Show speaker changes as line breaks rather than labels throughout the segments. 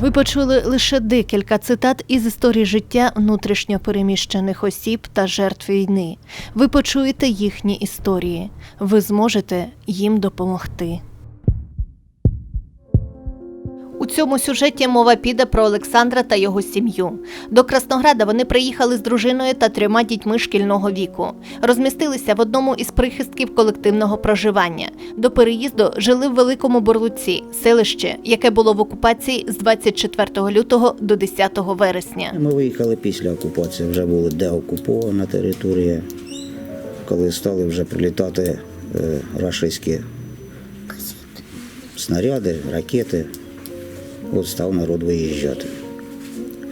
Ви почули лише декілька цитат із історії життя внутрішньо переміщених осіб та жертв війни. Ви почуєте їхні історії. Ви зможете їм допомогти. Цьому сюжеті мова піде про Олександра та його сім'ю. До Краснограда вони приїхали з дружиною та трьома дітьми шкільного віку. Розмістилися в одному із прихистків колективного проживання. До переїзду жили в Великому Борлуці, селище, яке було в окупації з 24 лютого до 10 вересня.
Ми виїхали після окупації, вже була деокупована територія, коли стали вже прилітати е, рашистські снаряди, ракети. От став народ виїжджати.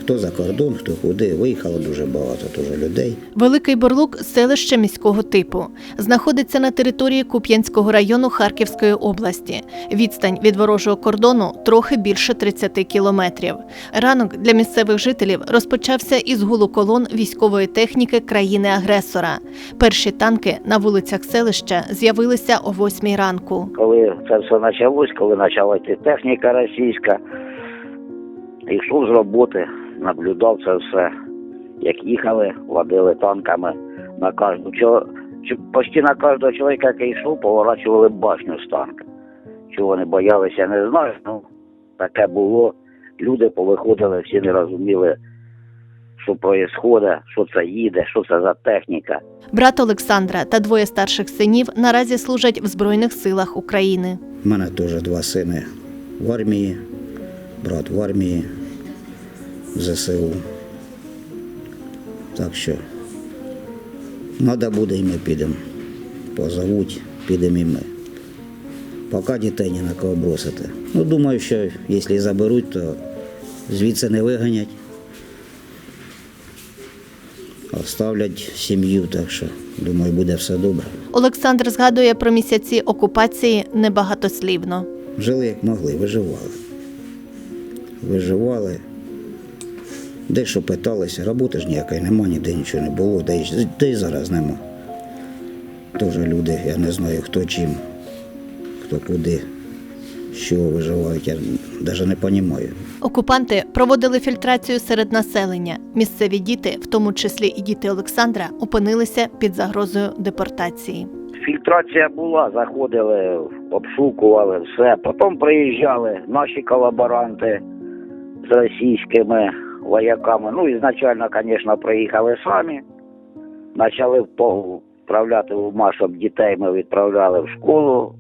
Хто за кордон, хто куди, виїхало дуже багато теж людей.
Великий Борлук селище міського типу. Знаходиться на території Куп'янського району Харківської області. Відстань від ворожого кордону трохи більше 30 кілометрів. Ранок для місцевих жителів розпочався із гулу колон військової техніки країни-агресора. Перші танки на вулицях селища з'явилися о 8 ранку.
Коли це все почалось, коли почалася техніка російська, йшов з роботи, наблюдав це все. Як їхали, водили танками на кожну чо, почти на кожного чоловіка, який йшов, поворачували башню з танка. Чого вони боялися, не знаю. Ну, таке було. Люди повиходили, всі не розуміли, що відбувається, що це їде, що це за техніка.
Брат Олександра та двоє старших синів наразі служать в Збройних силах України.
У мене теж два сини в армії, брат в армії, ЗСУ. Так що треба буде і ми підемо. Позовуть, підемо і ми. Поки дітей ні на кого бросити. Ну, думаю, що якщо заберуть, то звідси не виганять. Оставлять сім'ю, так що думаю, буде все добре.
Олександр згадує про місяці окупації небагатослівно.
Жили як могли, виживали. Виживали. Дещо питалися, роботи ж ніякої нема, ніде нічого не було, де й, де зараз нема. Теж люди, я не знаю, хто чим, хто куди, що виживають, я навіть не розумію.
Окупанти проводили фільтрацію серед населення. Місцеві діти, в тому числі і діти Олександра, опинилися під загрозою депортації.
Фільтрація була, заходили, обшукували все. Потім приїжджали наші колаборанти з російськими вояками. Ну, ізначально, звісно, приїхали самі. Почали по- вправляти в ума, щоб дітей ми відправляли в школу.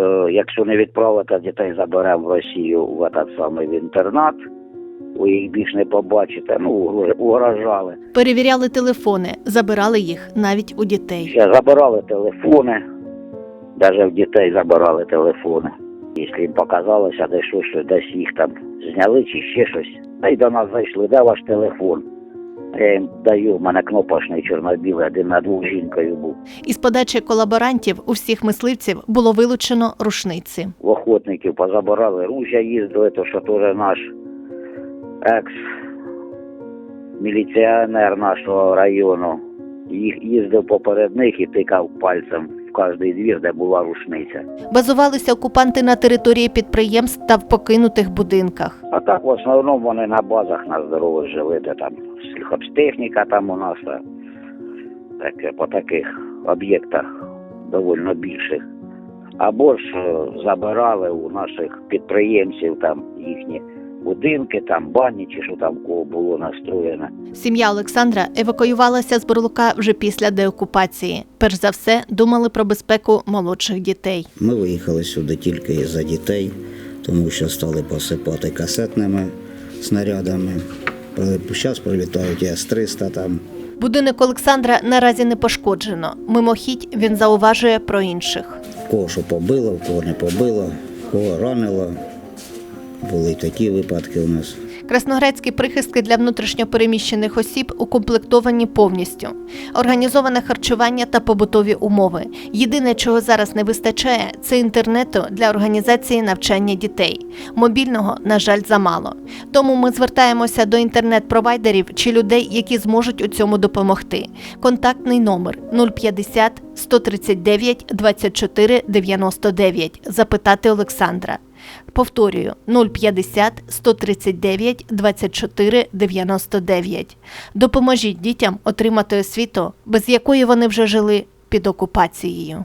Е, якщо не відправити, дітей заберемо в Росію в этот самий в інтернат. Ви їх більш не побачите. Ну, угрожали.
Перевіряли телефони, забирали їх навіть у дітей.
Ще забирали телефони, навіть в дітей забирали телефони. Якщо їм показалося, де щось, що десь їх там зняли чи ще щось. Та й до нас зайшли, де ваш телефон? Я їм даю, в мене кнопочний чорно-білий, один на двох жінкою був.
Із подачі колаборантів у всіх мисливців було вилучено рушниці.
В охотників позабирали ружя їздили, то що теж наш екс міліціонер нашого району. Їх їздив поперед них і тикав пальцем в кожний двір, де була рушниця.
Базувалися окупанти на території підприємств та в покинутих будинках.
А так в основному вони на базах на здорово жили, де там сільхозтехніка там у нас, а таке, по таких об'єктах доволі більших. Або ж е, забирали у наших підприємців там їхні будинки, там бані чи що там кого було настроєно.
Сім'я Олександра евакуювалася з Бурлука вже після деокупації. Перш за все думали про безпеку молодших дітей.
Ми виїхали сюди тільки із-за дітей, тому що стали посипати касетними снарядами. Зараз прилітають і С-300 там.
Будинок Олександра наразі не пошкоджено. Мимохідь він зауважує про інших.
Кого що побило, кого не побило, кого ранило. Були такі випадки у нас.
Красноградські прихистки для внутрішньопереміщених осіб укомплектовані повністю. Організоване харчування та побутові умови. Єдине, чого зараз не вистачає, це інтернету для організації навчання дітей. Мобільного, на жаль, замало. Тому ми звертаємося до інтернет-провайдерів чи людей, які зможуть у цьому допомогти. Контактний номер 050 139 24 99. Запитати Олександра. Повторюю 050 139 24 99. Допоможіть дітям отримати освіту, без якої вони вже жили під окупацією.